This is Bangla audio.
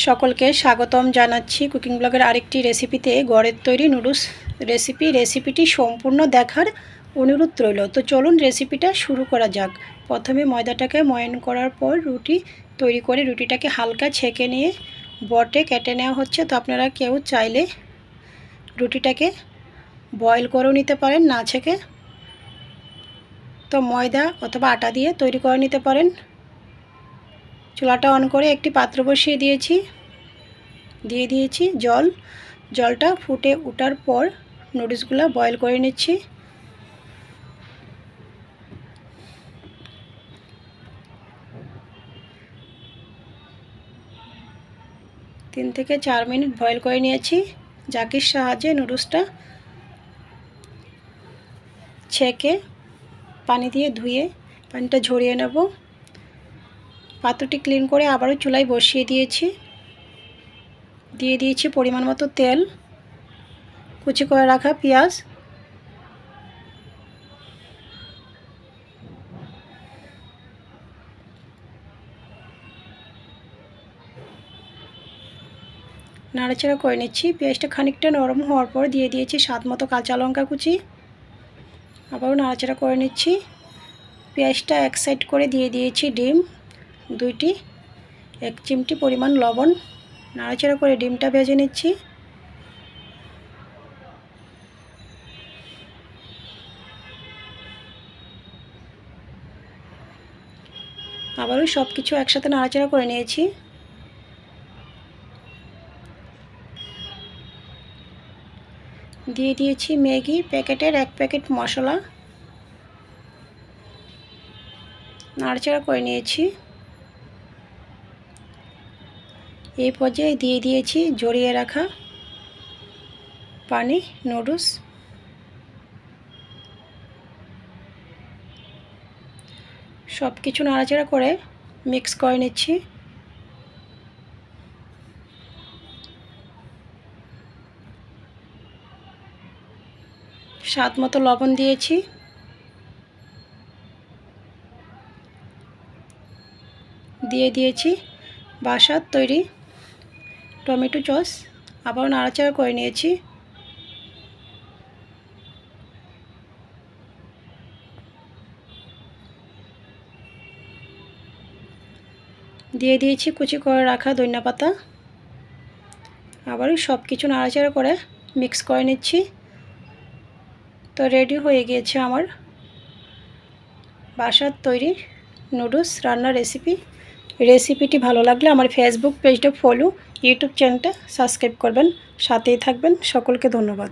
সকলকে স্বাগতম জানাচ্ছি কুকিং ব্লগের আরেকটি রেসিপিতে। গড়ের তৈরি নুডলস রেসিপি, রেসিপিটি সম্পূর্ণ দেখার অনুরোধ রইল। তো চলুন রেসিপিটা শুরু করা যাক। প্রথমে ময়দাটাকে ময়ন করার পর রুটি তৈরি করে রুটিটাকে হালকা ছেঁকে নিয়ে বটে কেটে নেওয়া হচ্ছে। তো আপনারা কেউ চাইলে রুটিটাকে বয়েল করেও নিতে পারেন, না ছেঁকে। তো ময়দা অথবা আটা দিয়ে তৈরি করে নিতে পারেন। চুলাটা অন করে একটি পাত্র বসিয়ে দিয়েছি। দিয়ে দিয়েছি জল। জলটা ফুটে ওঠার পর নুডলসগুলো বয়েল করে নিচ্ছি। তিন থেকে চার মিনিট বয়েল করে নিয়েছি। জাকির সাহায্যে নুডলসটা ছেঁকে পানি দিয়ে ধুয়ে পানিটা ঝরিয়ে নেব। পাত্রটি ক্লিন করে আবারও চুলায় বসিয়ে দিয়েছি। দিয়ে দিয়েছি পরিমাণ মতো তেল, কুচি করে রাখা পেঁয়াজ। নাড়াচাড়া করে নিচ্ছি। পেঁয়াজটা খানিকটা নরম হওয়ার পর দিয়ে দিয়েছি স্বাদ মতো কাঁচা লঙ্কা কুচি। আবারও নাড়াচাড়া করে নিচ্ছি। পেঁয়াজটা এক সাইড করে দিয়ে দিয়েছি ডিম। দুইটি, এক চিমটি পরিমাণ লবণ, নাড়াচাড়া করে ডিমটা ভেজে নিচ্ছি। আবারও সব কিছু একসাথে নাড়াচাড়া করে নিয়েছি। দিয়ে দিয়েছি ম্যাগি, প্যাকেটের এক প্যাকেট মশলা। নাড়াচাড়া করে নিয়েছি। এই পর্যায়ে দিয়ে দিয়েছি জড়িয়ে রাখা পানি নুডলস সব কিছু নাড়াচাড়া করে মিক্স করে নিচ্ছি। স্বাদ মতো লবণ দিয়েছি। দিয়ে দিয়েছি বাসার তৈরি টমেটো চস আবার নাড়াচাড়া করে নিয়েছি। দিয়ে দিয়েছি কুচি করে রাখা ধনিয়া পাতা। আবারও সব কিছু নাড়াচাড়া করে মিক্স করে নিচ্ছি। তো রেডি হয়ে গিয়েছে আমার বাসার তৈরি নুডলস রান্নার রেসিপি। রেসিপিটি ভালো লাগলে আমার ফেসবুক পেজটা ফলো ইউটিউব চ্যানেলটা সাবস্ক্রাইব করবেন। সাথেই থাকবেন। সকলকে ধন্যবাদ।